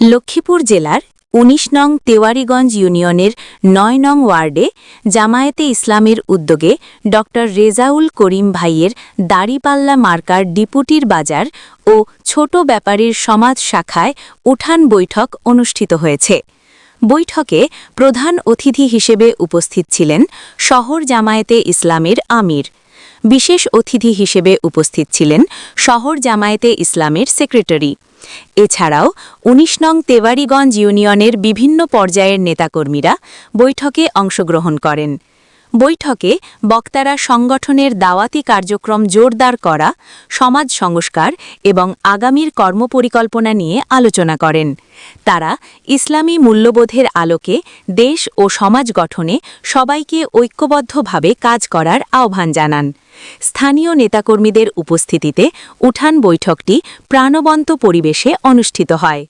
লক্ষ্মীপুর জেলার ১৯ নং তেওয়ারিগঞ্জ ইউনিয়নের নয় নং ওয়ার্ডে জামায়াতে ইসলামের উদ্যোগে ড রেজাউল করিম ভাইয়ের দাড়িপাল্লা মার্কার ডিপুটির বাজার ও ছোট ব্যাপারীর সমাজ শাখায় উঠান বৈঠক অনুষ্ঠিত হয়েছে। বৈঠকে প্রধান অতিথি হিসেবে উপস্থিত ছিলেন শহর জামায়াতে ইসলামের আমির। বিশেষ অতিথি হিসেবে উপস্থিত ছিলেন শহর জামায়াতে ইসলামের সেক্রেটারি। এছাড়াও ১৯ নং তেওয়ারিগঞ্জ ইউনিয়নের বিভিন্ন পর্যায়ের নেতাকর্মীরা বৈঠকে অংশগ্রহণ করেন। বৈঠকে বক্তারা সংগঠনের দাওয়াতি কার্যক্রম জোরদার করা, সমাজ সংস্কার এবং আগামীর কর্মপরিকল্পনা নিয়ে আলোচনা করেন। তারা ইসলামী মূল্যবোধের আলোকে দেশ ও সমাজ গঠনে সবাইকে ঐক্যবদ্ধভাবে কাজ করার আহ্বান জানান। স্থানীয় নেতাকর্মীদের উপস্থিতিতে উঠান বৈঠকটি প্রাণবন্ত পরিবেশে অনুষ্ঠিত হয়।